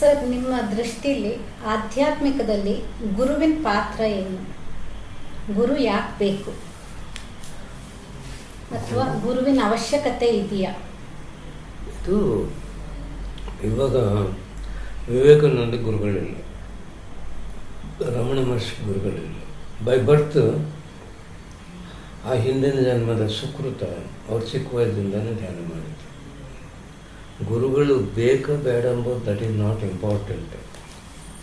Sir, ನಿಮ್ಮ ದೃಷ್ಟಿಲಿ ಆಧ್ಯಾತ್ಮಿಕದಲ್ಲಿ ಗುರುವಿನ ಪಾತ್ರ ಏನು? ಗುರು ಯಾಕೆ ಬೇಕು? ಅಥವಾ ಗುರುವಿನ ಅವಶ್ಯಕತೆ ಇದೆಯಾ? ಇದು ಇವಾಗ ವಿವೇಕಾನಂದ ಗುರುಗಳಿಲ್ಲ. ರಮಣ ಮಹರ್ಷಿ ಗುರುಗಳಿಲ್ಲ. ಬೈ ಬರ್ತ್ ಆ ಹಿಂದಿನ ಜನ್ಮದ ಸುಕೃತ, ಅವ್ರು ಚಿಕ್ಕ ಧ್ಯಾನ ಮಾಡಿದ್ರು. ಗುರುಗಳು ಬೇಕ ಬೇಡ ಎಂಬುದು that is not important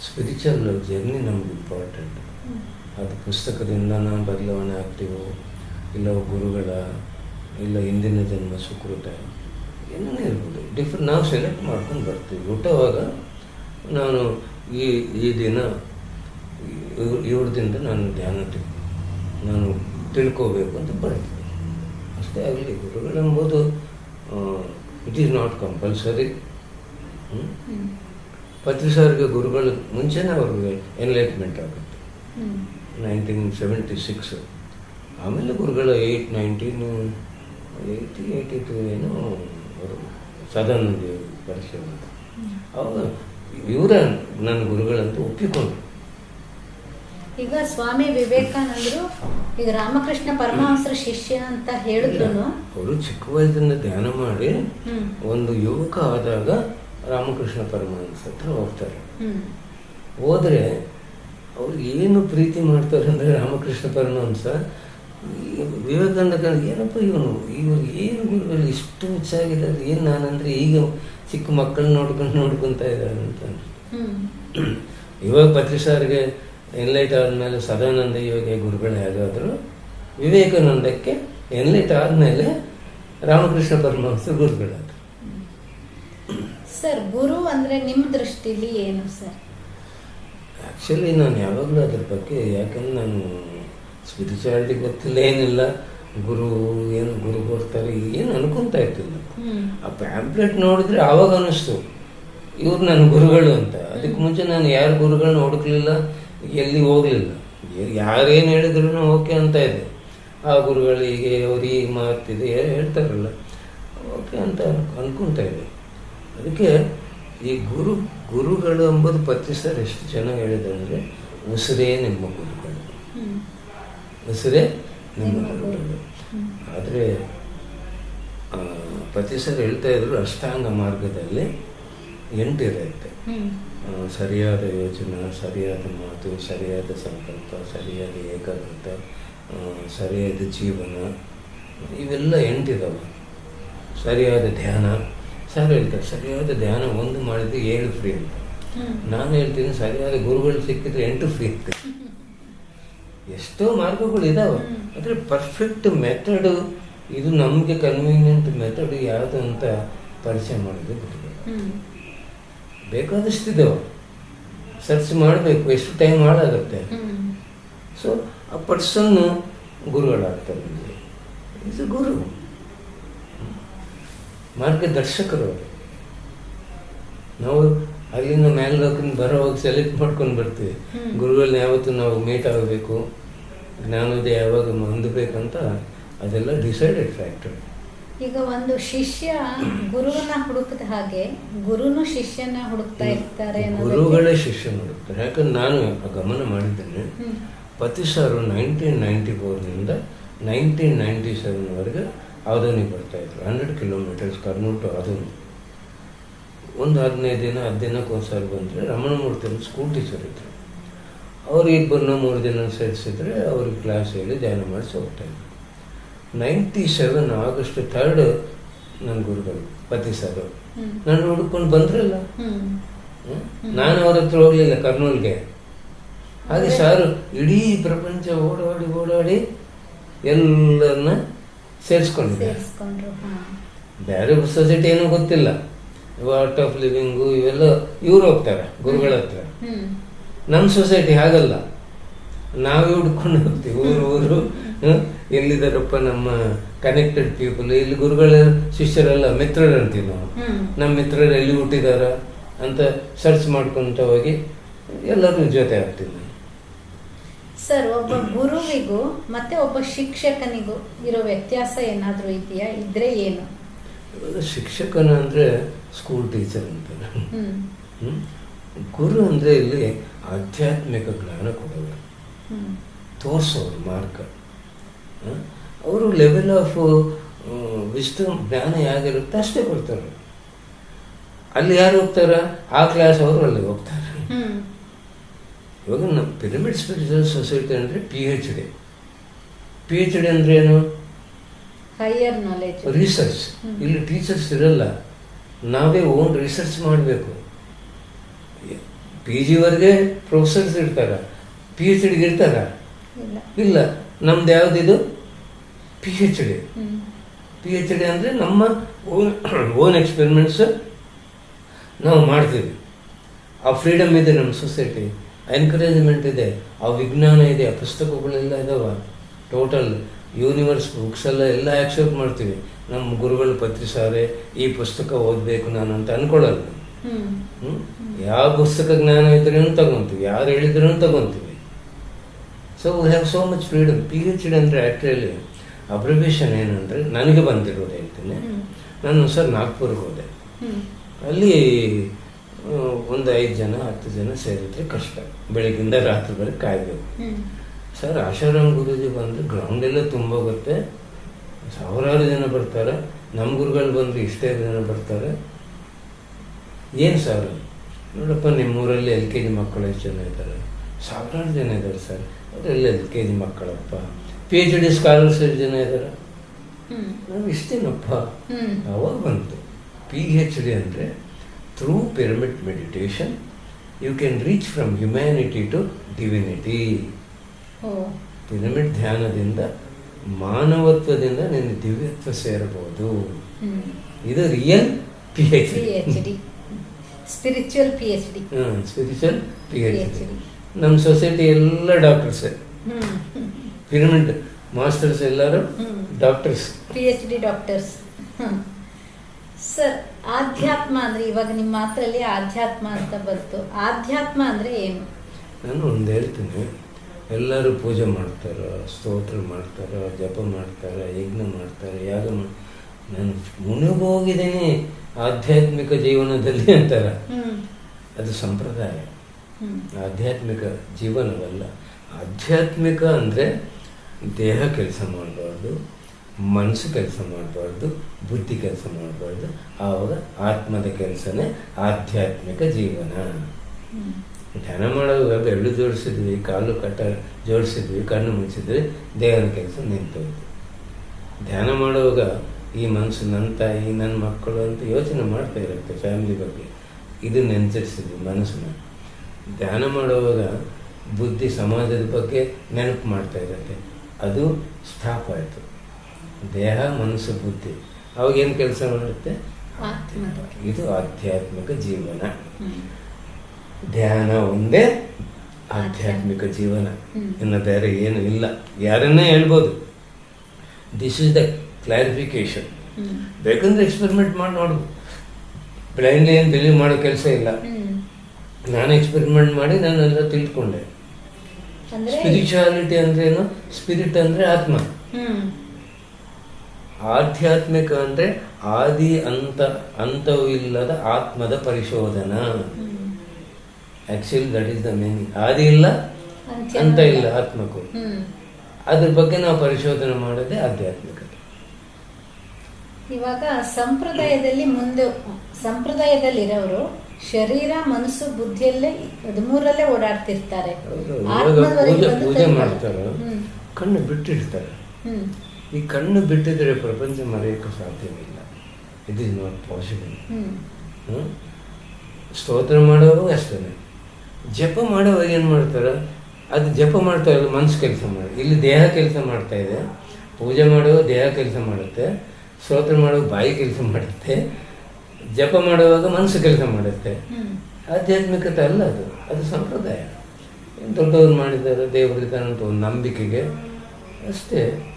spiritual journey ನಮ್ಗೆ ಇಂಪಾರ್ಟೆಂಟ್ ಅದು ಪುಸ್ತಕದಿಂದ ನಾವು ಬದಲಾವಣೆ ಆಗ್ತೀವೋ, ಇಲ್ಲ ಗುರುಗಳ, ಇಲ್ಲ ಹಿಂದಿನ ಜನ್ಮ ಸುಕೃತ ಏನೇ ಇರ್ಬೋದು. ಡಿಫ್ರೆಂಟ್ ನಾವು ಸೆಲೆಕ್ಟ್ ಮಾಡ್ಕೊಂಡು ಬರ್ತೀವಿ. ಹುಟ್ಟುವಾಗ ನಾನು ಈ ಈ ದಿನ ಇವ್- ಇವ್ರದಿಂದ ನಾನು ಧ್ಯಾನ ನಾನು ತಿಳ್ಕೋಬೇಕು ಅಂತ ಬರ್ತೀನಿ. ಅಷ್ಟೇ ಆಗಲಿ, ಗುರುಗಳೆಂಬುದು ಇಟ್ ಈಸ್ ನಾಟ್ ಕಂಪಲ್ಸರಿ ಪತ್ರಿಸಾರಿಗೆ ಸರ್ಗೆ ಗುರುಗಳು ಮುಂಚೆನೇ ಅವ್ರಿಗೆ ಎನ್ಲೈಟ್ಮೆಂಟ್ ಆಗುತ್ತೆ ನೈನ್ಟೀನ್ ಸೆವೆಂಟಿ ಸಿಕ್ಸ್ ಆಮೇಲೆ ಗುರುಗಳು eight nineteen eighty eighty two ಏನೋ ಅವರು ಸದಾನಂದ ಪರಿಚಯ. ಅವಾಗ ಇವರ ನನ್ನ ಗುರುಗಳಂತೂ ಒಪ್ಪಿಕೊಂಡ್ರು ಈಗ ಸ್ವಾಮಿ ವಿವೇಕಾನಂದರು ಈಗ ರಾಮಕೃಷ್ಣ ಪರಮಹಂಸರ ಶಿಷ್ಯ ಅಂತ ಹೇಳಿದ್ರು ಅವರು ಚಿಕ್ಕ ವಯಸ್ಸಿನ ಧ್ಯಾನ ಮಾಡಿ ಒಂದು ಯುವಕ ಆದಾಗ ರಾಮಕೃಷ್ಣ ಪರಮಹಂಸ ಹತ್ರ ಹೋಗ್ತಾರೆ. ಹೋದ್ರೆ ಅವ್ರು ಏನು ಪ್ರೀತಿ ಮಾಡ್ತಾರೆ ಅಂದರೆ ರಾಮಕೃಷ್ಣ ಪರಮಹಂಸ? ವಿವೇಕಾನಂದ ಏನಪ್ಪ ಇವನು? ಇವ್ರು ಏನು ಇಷ್ಟು ಹುಚ್ಚಾಗಿದ್ದಾರೆ? ಏನು ನಾನಂದ್ರೆ ಈಗ ಚಿಕ್ಕ ಮಕ್ಕಳನ್ನ ನೋಡ್ಕೊಂಡು ನೋಡ್ಕೊತಾ ಇದ್ದಾರೆ ಅಂತ ಇವಾಗ ಪತ್ರಿ ಸಾರ್ಗೆ ಎನ್ಲೈಟ್ ಆದಮೇಲೆ ಸದಾನಂದ ಯೋಗಿ ಗುರುಗಳು ಯಾವುದಾದ್ರು ವಿವೇಕಾನಂದಕ್ಕೆ ಎನ್ಲೈಟ್ ಆದಮೇಲೆ ರಾಮಕೃಷ್ಣ ಪರಮಹಂಸ ಗುರುಗಳಾದರು. ಸರ್ ಗುರು ಅಂದರೆ ನಿಮ್ಮ ದೃಷ್ಟಿಲಿ ಏನು ಸರ್? ಆ್ಯಕ್ಚುಲಿ ನಾನು ಯಾವಾಗಲೂ ಅದ್ರ ಬಗ್ಗೆ ಯಾಕಂದ್ರೆ ನಾನು ಸ್ಪಿರಿಚುಯಾಲಿಟಿ ಗೊತ್ತಿಲ್ಲ ಏನಿಲ್ಲ ಗುರು ಏನು ಗುರು ಬರ್ತಾರೆ ಏನು ಅನ್ಕೊಂತಾ ಇರ್ತಿಲ್ಲ. ಆ ಪ್ಯಾಂಪ್ಲೆಟ್ ನೋಡಿದ್ರೆ ಆವಾಗ ಅನ್ನಿಸ್ತು ಇವ್ರು ನನ್ನ ಗುರುಗಳು ಅಂತ. ಅದಕ್ಕೆ ಮುಂಚೆ ನಾನು ಯಾರು ಗುರುಗಳನ್ನ ಹುಡುಕ್ಲಿಲ್ಲ ಎಲ್ಲಿ ಹೋಗಲಿಲ್ಲ. ಯಾರೇನು ಹೇಳಿದ್ರು ಓಕೆ ಅಂತ ಇದೆ. ಆ ಗುರುಗಳು ಹೀಗೆ ಅವ್ರು ಹೀಗೆ ಮಾಡ್ತಿದೆ ಹೇಳ್ತಾರಲ್ಲ ಓಕೆ ಅಂತ ಅನ್ಕೊಂತ ಇದೆ. ಅದಕ್ಕೆ ಈ ಗುರು ಗುರುಗಳು ಎಂಬುದು ಪತ್ರಿ ಎಷ್ಟು ಚೆನ್ನಾಗಿ ಹೇಳಿದಂದರೆ ಉಸಿರೇ ನಿಮ್ಮ ಗುರುಗಳು. ಉಸಿರೇ ನಿಮ್ಮ ನಿಮ್ಮ ಗುರುಗಳು. ಆದರೆ ಪತಿ ಸರ್ ಹೇಳ್ತಾ ಇದ್ರು ಅಷ್ಟಾಂಗ ಮಾರ್ಗದಲ್ಲಿ ಎಂಟಿರುತ್ತೆ ಇರುತ್ತೆ ಸರಿಯಾದ ಯೋಚನೆ ಸರಿಯಾದ ಮಾತು ಸರಿಯಾದ ಸಂಕಲ್ಪ ಸರಿಯಾದ ಏಕಾಗ್ರತೆ ಸರಿಯಾದ ಜೀವನ ಇವೆಲ್ಲ ಎಂಟಿದಾವೆ ಸರಿಯಾದ ಧ್ಯಾನ ಸರ್ ಹೇಳ್ತಾರೆ ಸರಿಯಾದ ಧ್ಯಾನ ಒಂದು ಮಾಡಿದ್ರೆ ಏಳು ಫ್ರೀ ಅಂತ. ನಾನು ಹೇಳ್ತೀನಿ ಸರಿಯಾದ ಗುರುಗಳು ಸಿಕ್ಕಿದ್ರೆ ಎಂಟು ಫ್ರೀ ಅಂತ. ಎಷ್ಟೋ ಮಾರ್ಗಗಳು ಇದಾವೆ. ಆದರೆ ಪರ್ಫೆಕ್ಟ್ ಮೆಥಡು ಇದು ನಮಗೆ ಕನ್ವೀನಿಯಂಟ್ ಮೆಥಡ್ ಯಾವುದು ಅಂತ ಪರಿಚಯ ಮಾಡೋದು ಹ್ಮ್. ಬೇಕಾದಷ್ಟಿದ್ದಾವೆ ಸರ್ಚ್ ಮಾಡಬೇಕು ಎಷ್ಟು ಟೈಮ್ ಹಾಳಾಗುತ್ತೆ ಸೊ ಆ ಪರ್ಸನ್ನು ಗುರುಗಳಾಗ್ತಾರೆ. ನಮಗೆ ಇದು ಗುರು. ಮಾರ್ಗದರ್ಶಕರು ಅವರು. ನಾವು ಅಲ್ಲಿಂದ ಮೇಲ್ಗೋಕಿಂದ ಬರೋವಾಗ ಸೆಲೆಕ್ಟ್ ಮಾಡ್ಕೊಂಡು ಬರ್ತೀವಿ. ಗುರುಗಳನ್ನ ಯಾವತ್ತು ನಾವು ಮೀಟ್ ಆಗಬೇಕು ಜ್ಞಾನೋದಯ ಯಾವಾಗ ಹೊಂದಬೇಕಂತ ಅದೆಲ್ಲ ಡಿಸೈಡೆಡ್ ಫ್ಯಾಕ್ಟರ್ ಈಗ ಒಂದು ಶಿಷ್ಯ ಗುರುವನ್ನ ಹುಡುಕದ ಹಾಗೆ ಗುರುನು ಶಿಷ್ಯನ ಹುಡುಕ್ತಾ ಇರ್ತಾರೆ ಗುರುಗಳೇ ಶಿಷ್ಯನ ಹುಡುಕ್ತಾರೆ. ಯಾಕಂದ್ರೆ ನಾನು ಗಮನ ಮಾಡಿದ್ದೇನೆ. ಪತಿ ಸಾರು ನೈನ್ಟೀನ್ ನೈಂಟಿ ಫೋರ್ನಿಂದ ನೈನ್ಟೀನ್ ನೈಂಟಿ ಸೆವೆನ್ವರೆಗೆ ಬರ್ತಾ ಇದ್ರು. ಹಂಡ್ರೆಡ್ ಕಿಲೋಮೀಟರ್ಸ್ ಕರ್ನೂಟು ಆದೋನಿ. ಒಂದು ಹದಿನೈದು ದಿನ ಹತ್ತು ದಿನಕ್ಕೆ ಬಂದರೆ ರಮಣಮೂರ್ತಿ ಅವರು ಸ್ಕೂಲ್ ಟೀಚರ್ ಇದ್ರು. ಅವ್ರು ಇಬ್ಬರನ್ನ ಮೂರು ದಿನ ಸೇರಿಸಿದ್ರೆ ಅವ್ರಿಗೆ ಕ್ಲಾಸ್ ಹೇಳಿ ಧ್ಯಾನ ಮಾಡಿಸಿ ಹೋಗ್ತಾ ಇದ್ರು. ನೈಂಟಿ ಸೆವೆನ್ ಆಗಸ್ಟ್ ಥರ್ಡ್ ನನ್ನ ಗುರುಗಳು ಪತಿ ಸರ್. ನಾನು ಹುಡ್ಕೊಂಡು ಬಂದ್ರಲ್ಲ? ನಾನು ಅವ್ರ ಹತ್ರ ಹೋಗ್ಲಿಲ್ಲ ಕರ್ನೂಲ್ಗೆ. ಹಾಗೆ ಸಾರು ಇಡೀ ಪ್ರಪಂಚ ಓಡಾಡಿ ಓಡಾಡಿ ಎಲ್ಲರನ್ನ ಸೇರಿಸ್ಕೊಂಡಿದ್ದೆ. ಬೇರೆ ಸೊಸೈಟಿ ಏನೂ ಗೊತ್ತಿಲ್ಲ. ಆರ್ಟ್ ಆಫ್ ಲಿವಿಂಗು ಇವೆಲ್ಲ ಇವ್ರು ಹೋಗ್ತಾರೆ ಗುರುಗಳ ಹತ್ರ. ನಮ್ಮ ಸೊಸೈಟಿ ಹಾಗಲ್ಲ. ನಾವೇ ಹುಡ್ಕೊಂಡು ಹೋಗ್ತೀವಿ ಊರು ಊರು? ಎಲ್ಲಿದ್ದಾರಪ್ಪ ನಮ್ಮ ಕನೆಕ್ಟೆಡ್ ಪೀಪಲ್ ಇಲ್ಲಿ ಗುರುಗಳ ಶಿಷ್ಯರೆಲ್ಲ ಮಿತ್ರರಂತೀವಿ ನಾವು. ನಮ್ಮ ಮಿತ್ರರು ಎಲ್ಲಿ ಹುಟ್ಟಿದಾರ ಅಂತ ಸರ್ಚ್ ಮಾಡ್ಕೊಂತ ಹೋಗಿ ಎಲ್ಲರೂ ಜೊತೆ ಆಗ್ತೀವಿ ಸರ್ ಒಬ್ಬ ಗುರುವಿಗೂ ಮತ್ತೆ ಒಬ್ಬ ಶಿಕ್ಷಕನಿಗೂ ಇರೋ ವ್ಯತ್ಯಾಸ ಏನಾದರೂ ಇದೆಯಾ? ಇದ್ರೆ ಏನು? ಶಿಕ್ಷಕನ ಅಂದರೆ ಸ್ಕೂಲ್ ಟೀಚರ್ ಅಂತ? ಗುರು ಅಂದರೆ ಇಲ್ಲಿ ಆಧ್ಯಾತ್ಮಿಕ ಜ್ಞಾನ ಕೊಡೋರು. ಹ್ಮ್. ತೋರಿಸೋರು ಮಾರ್ಗ. ಅವರು ಲೆವೆಲ್ ಆಫ್ ವಿಸ್ಡಮ್ ಜ್ಞಾನ ಹೇಗಿರುತ್ತೆ ಅಷ್ಟೇ ಕೊಡ್ತಾರೆ. ಅಲ್ಲಿ ಯಾರು ಹೋಗ್ತಾರ? ಆ ಕ್ಲಾಸ್ ಅವರು ಅಲ್ಲಿ ಹೋಗ್ತಾರೆ. ಇವಾಗ ನಮ್ಮ ಪಿರಮಿಡ್ ಸ್ಪಿರಿಚುವಲ್ ಸೊಸೈಟಿ ಅಂದರೆ P H D P H D ಅಂದ್ರೆ ಏನು? ಹೈಯರ್ ನಾಲೆಜ್ ರಿಸರ್ಚ್ ಇಲ್ಲಿ ಟೀಚರ್ಸ್ ಇರಲ್ಲ. ನಾವೇ ಓನ್ ರಿಸರ್ಚ್ ಮಾಡಬೇಕು. ಪಿ ಜಿವರೆಗೆ ಪ್ರೊಫೆಸರ್ಸ್ ಇರ್ತಾರ. ಪಿ ಎಚ್ ಡಿಗೆ ಇರ್ತಾರ? ಇಲ್ಲ. ನಮ್ದು ಯಾವುದಿದು P H D P H D ಅಂದರೆ ನಮ್ಮ ಓನ್ ಓನ್ ಎಕ್ಸ್ಪೆರಿಮೆಂಟ್ಸ್ ನಾವು ಮಾಡ್ತೀವಿ. ಆ ಫ್ರೀಡಮ್ ಇದೆ ನಮ್ಮ ಸೊಸೈಟಿ ಎನ್ಕರೇಜ್ಮೆಂಟ್ ಇದೆ. ಆ ವಿಜ್ಞಾನ ಇದೆ. ಆ ಪುಸ್ತಕಗಳೆಲ್ಲ ಇದಾವ. ಟೋಟಲ್ ಯೂನಿವರ್ಸ್ ಬುಕ್ಸ್ ಎಲ್ಲ ಎಲ್ಲ ಆಕ್ಸೆಪ್ಟ್ ಮಾಡ್ತೀವಿ. ನಮ್ಮ ಗುರುಗಳು ಪತ್ರಿಸಾರೆ ಈ ಪುಸ್ತಕ ಓದಬೇಕು ನಾನು ಅಂತ ಹ್ಮ್? ಯಾವ ಪುಸ್ತಕ ಜ್ಞಾನ ಇದ್ರೂ ತಗೊಂತೀವಿ. ಯಾರು ಹೇಳಿದ್ರೂ ತಗೊಂತೀವಿ. So we have so much freedom P H D ಅಂದರೆ ಆ್ಯಕ್ಚುಲಿ ಅಬ್ರಿವೇಷನ್ ಏನಂದರೆ ನನಗೆ ಬಂದಿರೋದು ಹೇಳ್ತೀನಿ. ನಾನು ಸರ್ ನಾಗ್ಪುರ್ಗೆ ಹೋದೆ. ಅಲ್ಲಿ ಒಂದು ಐದು ಜನ ಹತ್ತು ಜನ ಸೇರಿದ್ರೆ ಕಷ್ಟ. ಬೆಳಗ್ಗಿಂದ ರಾತ್ರಿವರೆಗೆ ಕಾಯಬೇಕು. ಸರ್ ಆಶಾರಾಮ್ ಗುರೂಜಿ ಬಂದರೆ ಗ್ರೌಂಡೆಲ್ಲ ತುಂಬ ಬರುತ್ತೆ ಸಾವಿರಾರು ಜನ ಬರ್ತಾರೆ. ನಮ್ಮ ಗುರುಗಳು ಬಂದರೆ ಇಷ್ಟೇ ಜನ ಬರ್ತಾರೆ. ಏನು ಸರ್? ನೋಡಪ್ಪ ನಿಮ್ಮೂರಲ್ಲಿ ಎಲ್ ಕೆ ಜಿ ಮಕ್ಕಳು ಎಷ್ಟು ಜನ ಇದ್ದಾರೆ? ಸಾವಿರಾರು ಜನ ಇದ್ದಾರೆ ಸರ್. ಅವರೆಲ್ಲ ಎಲ್ ಕೆ ಜಿ ಮಕ್ಕಳಪ್ಪ. ಪಿ ಎಚ್ ಡಿ ಸ್ಕಾಲರ್ಸ್ ಜನ ಇದ್ದಾರೆ ನಾವು ಇಷ್ಟೇನಪ್ಪ. ಅವಾಗ ಬಂತು. ಪಿ ಎಚ್ ಡಿ ಅಂದರೆ through pyramid meditation you can reach from humanity to divinity pyramid ಧ್ಯಾನದಿಂದ ಮಾನವತ್ವದಿಂದ ನಿನ್ನ ದಿವ್ಯತ್ವ ಸೇರಬಹುದು. ಇದು real P H D spiritual P H D spiritual P H D. ನಮ್ಮ ಸೊಸೈಟಿ ಎಲ್ಲ ಡಾಕ್ಟರ್ಸ್ ಪಿರಮಿಡ್ ಮಾಸ್ಟರ್ಸ್ ಎಲ್ಲರೂ doctors P H D doctors sir ಆಧ್ಯಾತ್ಮ ಅಂದ್ರೆ ಇವಾಗ ನಿಮ್ಮ ಮಾತಲ್ಲಿ ಆಧ್ಯಾತ್ಮ ಅಂತ ಬಂತು. ಆಧ್ಯಾತ್ಮ ಅಂದ್ರೆ ಏನು? ನಾನು ಒಂದು ಹೇಳ್ತೀನಿ. ಎಲ್ಲರೂ ಪೂಜೆ ಮಾಡ್ತಾರೆ ಸ್ತೋತ್ರ ಮಾಡ್ತಾರೆ ಜಪ ಮಾಡ್ತಾರೆ ಯಜ್ಞ ಮಾಡ್ತಾರೆ ಯಾಗ ಮಾಡಿ ನಾನು ಮುನುಗೋಗಿದ್ದೀನಿ ಆಧ್ಯಾತ್ಮಿಕ ಜೀವನದಲ್ಲಿ ಅಂತಾರೆ. ಅದು ಸಂಪ್ರದಾಯ. ಆಧ್ಯಾತ್ಮಿಕ ಜೀವನವಲ್ಲ. ಆಧ್ಯಾತ್ಮಿಕ ಅಂದರೆ ದೇಹ ಕೆಲಸ ಮಾಡಬಾರ್ದು ಮನಸ್ಸು ಕೆಲಸ ಮಾಡಬಾರ್ದು ಬುದ್ಧಿ ಕೆಲಸ ಮಾಡಬಾರ್ದು. ಆವಾಗ ಆತ್ಮದ ಕೆಲಸನೇ ಆಧ್ಯಾತ್ಮಿಕ ಜೀವನ. ಧ್ಯಾನ ಮಾಡುವಾಗ ಬೆರಳು ಜೋಡಿಸಿದ್ವಿ ಕಾಲು ಕಟ್ಟ ಜೋಡಿಸಿದ್ವಿ ಕಣ್ಣು ಮುಚ್ಚಿದ್ವಿ ದೇಹದ ಕೆಲಸ ನಿಂತೋಯ್ತು ಧ್ಯಾನ ಮಾಡುವಾಗ ಈ ಮನಸ್ಸು ನನ್ನ ತಾಯಿ ನನ್ನ ಮಕ್ಕಳು ಅಂತ ಯೋಚನೆ ಮಾಡ್ತಾ ಇರುತ್ತೆ ಫ್ಯಾಮಿಲಿ ಬಗ್ಗೆ. ಇದು ನೆನೆಸಿದ್ವಿ ಮನಸ್ಸನ್ನ. ಧ್ಯಾನ ಮಾಡುವಾಗ ಬುದ್ಧಿ ಸಮಾಜದ ಬಗ್ಗೆ ನೆನಪು ಮಾಡ್ತಾ ಇರುತ್ತೆ. ಅದು ಸ್ಟಾಪ್ ಆಯಿತು. ದೇಹ ಮನಸ್ಸು ಬುದ್ಧಿ. ಅವಾಗ ಏನು ಕೆಲಸ ಮಾಡುತ್ತೆ? ಇದು ಆಧ್ಯಾತ್ಮಿಕ ಜೀವನ. ಧ್ಯಾನ ಒಂದೇ ಆಧ್ಯಾತ್ಮಿಕ ಜೀವನ. ಇನ್ನು ಬೇರೆ ಏನು ಇಲ್ಲ. ಯಾರನ್ನೇ ಹೇಳ್ಬೋದು. ದಿಸ್ ಇಸ್ ದ ಕ್ಲಾರಿಫಿಕೇಶನ್ ಬೇಕಂದ್ರೆ ಎಕ್ಸ್ಪೆರಿಮೆಂಟ್ ಮಾಡಿ ನೋಡು ಬ್ಲೈಂಡ್ಲಿ ಏನು ಬಿಲೀವ್ ಮಾಡೋ ಕೆಲಸ ಇಲ್ಲ. ನಾನು ಎಕ್ಸ್ಪೆರಿಮೆಂಟ್ ಮಾಡಿ ನಾನೆಲ್ಲ ತಿಳ್ಕೊಂಡೆ. ಅಂದ್ರೆ ಸ್ಪಿರಿಚುವಾಲಿಟಿ ಅಂದ್ರೆ ಏನು? ಸ್ಪಿರಿಟ್ ಅಂದ್ರೆ ಆತ್ಮ. ಆಧ್ಯಾತ್ಮಿಕ ಅಂದ್ರೆ ಆದಿ ಅಂತ ಅಂತವೂ ಇಲ್ಲದ ಆತ್ಮದ ಪರಿಶೋಧನಾ. Actually that is the meaning ಆದಿ ಇಲ್ಲ ಅಂತ ಇಲ್ಲ. ಆತ್ಮಕ್ಕೂ. ಅದ್ರ ಬಗ್ಗೆ ನಾವು ಪರಿಶೋಧನೆ ಮಾಡೋದೇ ಆಧ್ಯಾತ್ಮಿಕ. ಇವಾಗ ಸಂಪ್ರದಾಯದಲ್ಲಿ ಮುಂದೆ ಸಂಪ್ರದಾಯದಲ್ಲಿರೋರು ಶರೀರ ಮನಸ್ಸು ಬುದ್ಧಿಯಲ್ಲೇ ಹದಿಮೂರಲ್ಲೇ ಓಡಾಡ್ತಿರ್ತಾರೆ. ಹೌದು. ಇವಾಗ ಆತ್ಮದವರೆಗೆ ಪೂಜೆ. ಮಾಡ್ತಾರೆ. ಕಣ್ಣು ಬಿಟ್ಟಿರ್ತಾರೆ ಈ ಕಣ್ಣು ಬಿಟ್ಟಿದ್ರೆ ಪ್ರಪಂಚ ಮರೆಯೋಕ್ಕೆ ಸಾಧ್ಯವಿಲ್ಲ. ಇದು ಈಸ್ ನಾಟ್ ಪಾಸಿಬಲ್ ಹ್ಮ್. ಸ್ತೋತ್ರ ಮಾಡೋರು ಅಷ್ಟೇ ಜಪ ಮಾಡೋವಾಗ ಏನು ಮಾಡ್ತಾರೆ? ಅದು ಜಪ ಮಾಡ್ತಾ ಇಲ್ಲ ಮನಸ್ಸು ಕೆಲಸ ಮಾಡಿ. ಇಲ್ಲಿ ದೇಹ ಕೆಲಸ ಮಾಡ್ತಾ ಇದೆ. ಪೂಜೆ ಮಾಡೋ ದೇಹ ಕೆಲಸ ಮಾಡುತ್ತೆ. ಸ್ತೋತ್ರ ಮಾಡೋ ಬಾಯಿ ಕೆಲಸ ಮಾಡುತ್ತೆ. ಜಪ ಮಾಡುವಾಗ ಮನಸ್ಸು ಕೆಲಸ ಮಾಡುತ್ತೆ. ಆಧ್ಯಾತ್ಮಿಕತೆ ಅಲ್ಲ ಅದು. ಅದು ಸಂಪ್ರದಾಯ. ದೊಡ್ಡವರು ಮಾಡಿದ್ದಾರೆ ದೇವರಿಗೆ ಅಂತ ಒಂದು ನಂಬಿಕೆಗೆ. ಅಷ್ಟೇ.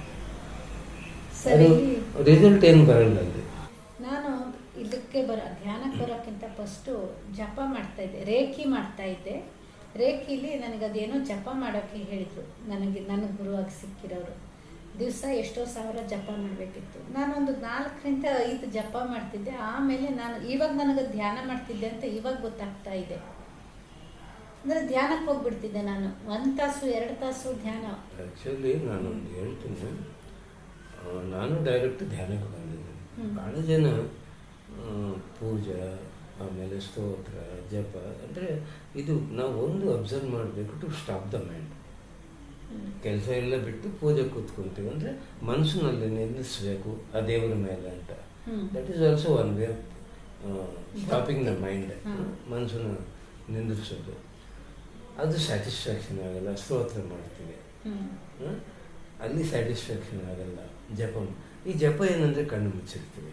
ಅದು ರಿಸಲ್ಟ್ ಏನು ಬರಲ್ಲ ಅಲ್ಲಿ. ನಾನು ಇದಕ್ಕೆ ಬರ ಧ್ಯಾನಕ್ಕೆ ಬರೋಕ್ಕಿಂತ ಫಸ್ಟು ಜಪ ಮಾಡ್ತಾ ಇದ್ದೆ. ರೇಖಿ ಮಾಡ್ತಾ ಇದ್ದೆ. ರೇಖಿಲಿ ನನಗದೇನೋ ಜಪ ಮಾಡೋಕ್ಕೆ ಹೇಳಿದರು. ನನಗೆ ನನ್ನ ಗುರುವಾಗಿ ಸಿಕ್ಕಿರೋರು. ದಿವಸ ಎಷ್ಟೋ ಸಾವಿರ ಜಪ ಮಾಡಬೇಕಿತ್ತು. ನಾನೊಂದು ನಾಲ್ಕರಿಂದ ಐದು ಜಪ ಮಾಡ್ತಿದ್ದೆ. ಆಮೇಲೆ ನಾನು ಇವಾಗ ನನಗೆ ಧ್ಯಾನ ಮಾಡ್ತಿದ್ದೆ ಅಂತ ಇವಾಗ ಗೊತ್ತಾಗ್ತಾ ಇದೆ. ಅಂದರೆ ಧ್ಯಾನಕ್ಕೆ ಹೋಗ್ಬಿಡ್ತಿದ್ದೆ ನಾನು. ಒಂದು ತಾಸು ಎರಡು ತಾಸು ಧ್ಯಾನ. ಆ್ಯಕ್ಚುಲಿ ನಾನೊಂದು ಹೇಳ್ತೀನಿ. ನಾನು ಡೈರೆಕ್ಟ್ ಧ್ಯಾನಕ್ಕೆ ಬಂದಿದ್ದೆ. ಭಾಳ ಜನ ಪೂಜೆ ಆಮೇಲೆ ಸ್ತೋತ್ರ ಜಪ. ಅಂದರೆ ಇದು ನಾವು ಒಂದು ಅಬ್ಸರ್ವ್ ಮಾಡಬೇಕು ಟು ಸ್ಟಾಪ್ ದ ಮೈಂಡ್. ಕೆಲಸ ಎಲ್ಲ ಬಿಟ್ಟು ಪೂಜೆ ಕೂತ್ಕೊಂತೀವಿ ಅಂದರೆ ಮನಸ್ಸಿನಲ್ಲಿ ನಿಲ್ಲಿಸಬೇಕು ಆ ದೇವರ ಮೇಲೆ ಅಂತ. That is also one way stopping the mind ಮನಸ್ಸನ್ನ ನಿಂದಿರಿಸೋದು ಅದು ಸ್ಯಾಟಿಸ್ಫ್ಯಾಕ್ಷನ್ ಆಗಲ್ಲ ಸ್ತೋತ್ರ ಮಾಡ್ತೀವಿ. ಅಲ್ಲಿ ಸ್ಯಾಟಿಸ್ಫ್ಯಾಕ್ಷನ್ ಆಗಲ್ಲ ಜಪ. ಈ ಜಪ ಏನಂದರೆ ಕಣ್ಣು ಮುಚ್ಚಿರ್ತೀವಿ.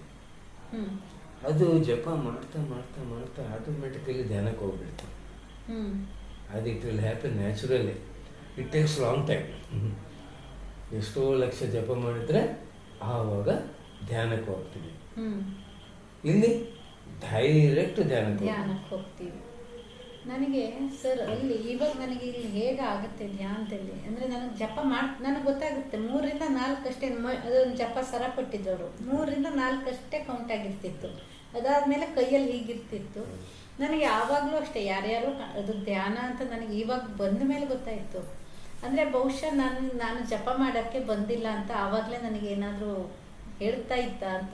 ಅದು ಜಪ ಮಾಡ್ತಾ ಮಾಡ್ತಾ ಮಾಡ್ತಾ ಆಟೋಮೆಟಿಕಲಿ ಧ್ಯಾನಕ್ಕೆ ಹೋಗ್ಬಿಡ್ತೀವಿ. ಅದು it will happen naturally it takes long time ಎಷ್ಟೋ ಲಕ್ಷ ಜಪ ಮಾಡಿದ್ರೆ ಆವಾಗ ಧ್ಯಾನಕ್ಕೆ ಹೋಗ್ತೀವಿ. ಇಲ್ಲಿ ಡೈರೆಕ್ಟ್ ಧ್ಯಾನಕ್ಕೆ ಹೋಗ್ತೀವಿ. ಧ್ಯಾನಕ್ಕೆ ಹೋಗ್ತೀವಿ. ನನಗೆ ಸರ್ ಅಲ್ಲಿ ಇವಾಗ ನನಗೆ ಇಲ್ಲಿ ಹೇಗೆ ಆಗುತ್ತೆ ಧ್ಯಾನದಲ್ಲಿ? ಅಂದರೆ ನನಗೆ ಜಪ ಮಾಡಿ ನನಗೆ ಗೊತ್ತಾಗುತ್ತೆ ಮೂರರಿಂದ ನಾಲ್ಕಷ್ಟೇ ಅಷ್ಟೇ ಅದೊಂದು ಜಪ ಸರ ಕೊಟ್ಟಿದ್ದವರು. ಮೂರರಿಂದ ನಾಲ್ಕಷ್ಟೇ ಕೌಂಟ್ ಆಗಿರ್ತಿತ್ತು. ಅದಾದಮೇಲೆ ಕೈಯಲ್ಲಿ ಹೀಗಿರ್ತಿತ್ತು. ನನಗೆ ಯಾವಾಗಲೂ ಅಷ್ಟೇ ಯಾರ್ಯಾರು ಅದು ಧ್ಯಾನ ಅಂತ ನನಗೆ ಇವಾಗ ಬಂದ ಮೇಲೆ ಗೊತ್ತಾಯಿತು. ಅಂದರೆ ಬಹುಶಃ ನಾನು ನಾನು ಜಪ ಮಾಡೋಕ್ಕೆ ಬಂದಿಲ್ಲ ಅಂತ ಆವಾಗಲೇ ನನಗೆ ಏನಾದರೂ ಹೇಳ್ತಾ ಇತ್ತ ಅಂತ.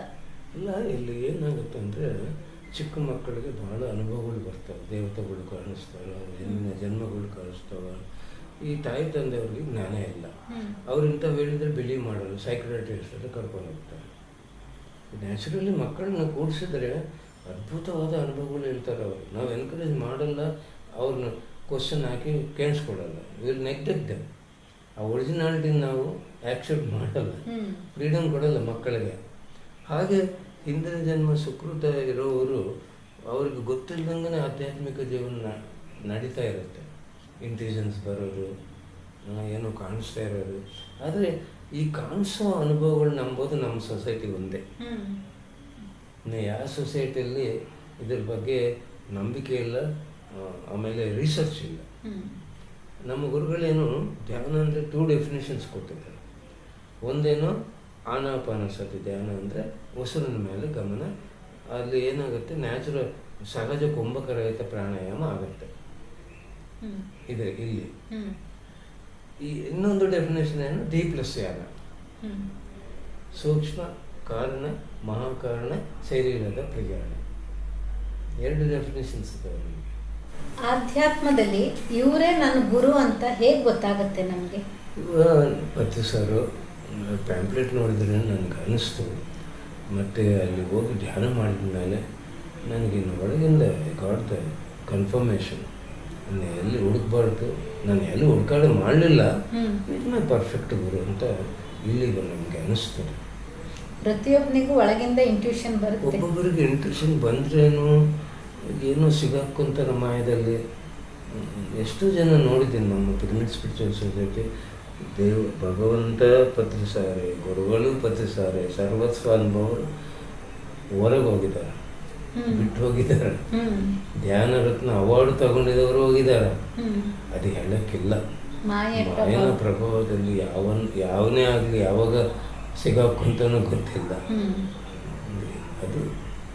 ಇಲ್ಲ ಇಲ್ಲಿ ಏನಾಗುತ್ತೆ ಅಂದರೆ ಚಿಕ್ಕ ಮಕ್ಕಳಿಗೆ ಬಹಳ ಅನುಭವಗಳು ಬರ್ತವೆ. ದೇವತೆಗಳು ಕಾಣಿಸ್ತಾರೆ ಹಿಂದಿನ ಜನ್ಮಗಳು ಕಾಣಿಸ್ತವೆ. ಈ ತಾಯಿ ತಂದೆಯವ್ರಿಗೆ ಜ್ಞಾನ ಇಲ್ಲ. ಅವ್ರು ಇಂಥ ಹೇಳಿದ್ರೆ ಬಿಲೀವ್ ಮಾಡೋರು ಸೈಕ್ರೆಟಿಸ್ಟ್ ಅಂತ ಕರ್ಕೊಂಡು ಹೋಗ್ತಾರೆ. ನ್ಯಾಚುರಲಿ ಮಕ್ಕಳನ್ನ ಕೂಡಿಸಿದ್ರೆ ಅದ್ಭುತವಾದ ಅನುಭವಗಳು ಹೇಳ್ತಾರೆ ಅವರು. ನಾವು ಎನ್ಕರೇಜ್ ಮಾಡಲ್ಲ ಅವ್ರನ್ನ. ಕ್ವಶನ್ ಹಾಕಿ ಕೇಳಿಸ್ಕೊಡಲ್ಲ. ವಿಲ್ ನೆಗ್ಲೆಕ್ಟ್ ದೆಮ್ ಆ ಒರಿಜಿನಾಲಿಟಿ ನಾವು ಆ್ಯಕ್ಸೆಪ್ಟ್ ಮಾಡಲ್ಲ. ಫ್ರೀಡಮ್ ಕೊಡಲ್ಲ ಮಕ್ಕಳಿಗೆ. ಹಾಗೆ ಹಿಂದಿನ ಜನ್ಮ ಸುಕೃತ ಇರೋವರು ಅವ್ರಿಗೆ ಗೊತ್ತಿಲ್ಲದಂಗೆ ಆಧ್ಯಾತ್ಮಿಕ ಜೀವನ ನಡೀತಾ ಇರುತ್ತೆ. ಇಂಟೆಲಿಜೆನ್ಸ್ ಬರೋದು ಏನೋ ಕಾಣಿಸ್ತಾ ಇರೋದು. ಆದರೆ ಈ ಕಾಣಿಸೋ ಅನುಭವಗಳು ನಂಬೋದು ನಮ್ಮ ಸೊಸೈಟಿ ಒಂದೇ. ಇನ್ನು ಯಾವ ಸೊಸೈಟಿಯಲ್ಲಿ ಇದ್ರ ಬಗ್ಗೆ ನಂಬಿಕೆ ಇಲ್ಲ ಆಮೇಲೆ ರಿಸರ್ಚ್ ಇಲ್ಲ. ನಮ್ಮ ಗುರುಗಳೇನು ಧ್ಯಾನ ಅಂದರೆ ಟೂ ಡೆಫಿನೇಷನ್ಸ್ ಕೊಟ್ಟಿದ್ದಾರೆ. ಒಂದೇನು ಆನಾಪಾನಸತಿ ಧ್ಯಾನ ಅಂದರೆ ಉಸಿರಿನ ಮೇಲೆ ಗಮನ ಅಲ್ಲಿ ಏನಾಗುತ್ತೆ? ನ್ಯಾಚುರಲ್ ಸಹಜ ಕುಂಭಕರಹಿತ ಪ್ರಾಣಾಯಾಮ ಆಗುತ್ತೆ. ಇದೆ ಇಲ್ಲಿ. ಈ ಇನ್ನೊಂದು ಡೆಫಿನೇಷನ್ ಏನು? ಡೀಪ್ಲೆಸ್ ಪ್ಲಸ್ ಹ್ಮ್. ಸೂಕ್ಷ್ಮ ಕಾರಣ ಮಹಾಕಾರಣ ಶರೀರದ ಪ್ರಯಾಣ. ಎರಡು ಡೆಫಿನೇಷನ್ಸ್ ಇದಾವೆ ಆಧ್ಯಾತ್ಮದಲ್ಲಿ ಇವರೇ ನನ್ನ ಗುರು ಅಂತ ಹೇಗೆ ಗೊತ್ತಾಗುತ್ತೆ ನಮಗೆ? ಪತ್ತು ಪತಿ ಸರು ಪ್ಯಾಂಪ್ಲೆಟ್ ನೋಡಿದ್ರೆ ನನಗೆ ಅನಿಸ್ತು. ಮತ್ತು ಅಲ್ಲಿ ಹೋಗಿ ಧ್ಯಾನ ಮಾಡಿದ ಮೇಲೆ ನನಗಿನ್ನು ಒಳಗಿಂದ ಗಾಡ್ ದ ಕನ್ಫರ್ಮೇಷನ್ ನಾನು ಎಲ್ಲಿ ಹುಡುಕ್ಬಾರ್ದು ನಾನು ಎಲ್ಲಿ ಹುಡುಕಾಡ ಮಾಡಲಿಲ್ಲ. ಇದು ಮೈ ಪರ್ಫೆಕ್ಟ್ ಗುರು ಅಂತ ಇಲ್ಲಿಗೆ ನಮಗೆ ಅನಿಸ್ತದೆ ಪ್ರತಿಯೊಬ್ಬನಿಗೂ ಒಳಗಿಂದ ಇಂಟ್ಯೂಷನ್ ಬರುತ್ತೆ. ಒಬ್ಬೊಬ್ಬರಿಗೆ ಇಂಟ್ಯೂಷನ್ ಬಂದ್ರೇನು? ಏನೋ ಸಿಗಾಕೊಂತಾರೆ ಮಾಯದಲ್ಲಿ ಎಷ್ಟು ಜನ ನೋಡಿದ್ದೀನಿ ನಮ್ಮ ಪಿರಮಿಡ್ ಸ್ಪಿರಿಚುವಲ್ ಸೊಸೈಟಿ ದೇವ ಭಗವಂತ ಪತ್ರಿಸಾರೆ ಗುರುಗಳು ಪತ್ರಿಸಾರೆ ಸರ್ವಸ್ವ ಅನುಭವರು ಹೊರಗೆ ಹೋಗಿದ್ದಾರೆ. ಬಿಟ್ಟು ಹೋಗಿದ್ದಾರೆ. ಧ್ಯಾನ ರತ್ನ ಅವಾರ್ಡ್ ತಗೊಂಡಿದ್ದವರು ಹೋಗಿದ್ದಾರೆ. ಅದು ಹೇಳಕ್ಕಿಲ್ಲ. ಮಾಯೆ ಮಾಯನ ಪ್ರಭಾವ. ಪ್ರಭಾವದಲ್ಲಿ ಯಾವ ಯಾವನೇ ಆಗಲಿ ಯಾವಾಗ ಸಿಗಾಕೊಂತನೂ ಗೊತ್ತಿಲ್ಲ. ಅದು